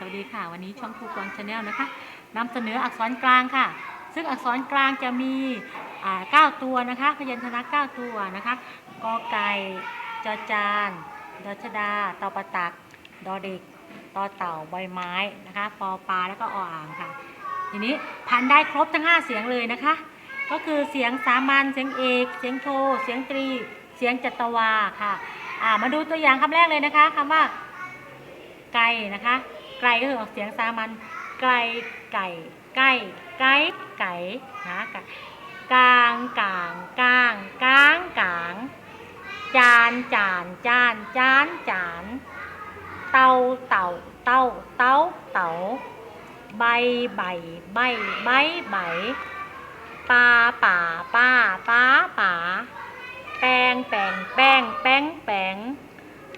สวัสดีค่ะ วันนี้ช่องครูกวางชาแนลนะคะนำเสนออักษรกลางค่ะ ซึ่งอักษรกลางจะมีอ่าเก้าตัวนะคะพยัญชนะเก้าตัวนะคะกอไก่จอจานดอชดาตอประตักดอเด็กตอเต่าใบไม้นะคะปอปลาแล้วก็ออ่างค่ะทีนี้พันได้ครบทั้ง 5 เสียงเลยนะคะ ก็คือเสียงสามัญเสียงเอก เสียงโท เสียงตรี เสียงจัตวาค่ะมาดูตัวอย่างคำแรกเลยนะคะคำว่าไก่นะคะ ไก่ก็คือออกเสียงสามัญไก่ไก่ไก่ไก่ไก่นะกะกลางกลางกลางกลางกลางจานจานจานจานจานเต่าเต่าเต่าเต่าเต่าใบใบใบใบใบปลาป่าป้าป้าป่าแป้งแป้งแป้งแป้งแป้ง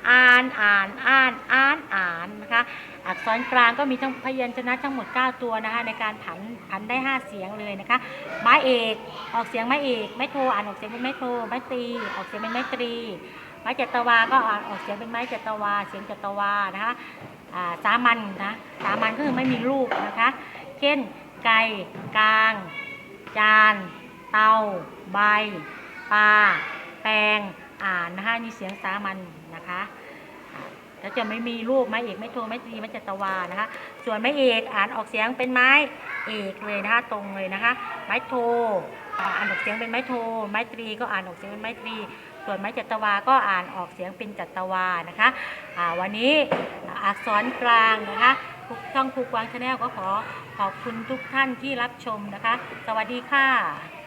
อ่านอ่านอ่านอ่านอ่านนะคะอักษรกลางก็มีทั้งพยัญชนะทั้งหมด 9 ตัวนะคะในการผันผันได้ 5 เสียงเลยนะคะไม้เอกออกเสียงไม้เอกไม้โทอ่านออกเสียงเป็นไม้โทไม้ตรีออกเสียงเป็นไม้ตรี ไม้จัตวาก็อ่านออกเสียงเป็นไม้จัตวา เสียงจัตวานะคะสามัญนะสามัญก็คือไม่มีรูปนะคะ เช่น ไก่กลาง จาน เตา ใบปลาแปลง อ่านนะคะนี่เสียงสามัญนะคะแล้วจะไม่มีรูปไม้เอกไม้โทไม้ตรีไม้จัตวานะคะ ส่วนไม้เอกอ่านออกเสียงเป็นไม้เอกเลยนะคะตรงเลยนะคะ ไม้โทอ่านออกเสียงเป็นไม้โท ไม้ตรีก็อ่านออกเสียงเป็นไม้ตรี ส่วนไม้จัตวาก็อ่านออกเสียงเป็นจัตวานะคะวันนี้อักษรกลางนะคะทุกช่องครูกวางชาแนลก็ขอขอบคุณทุกท่านที่รับชมนะคะ สวัสดีค่ะ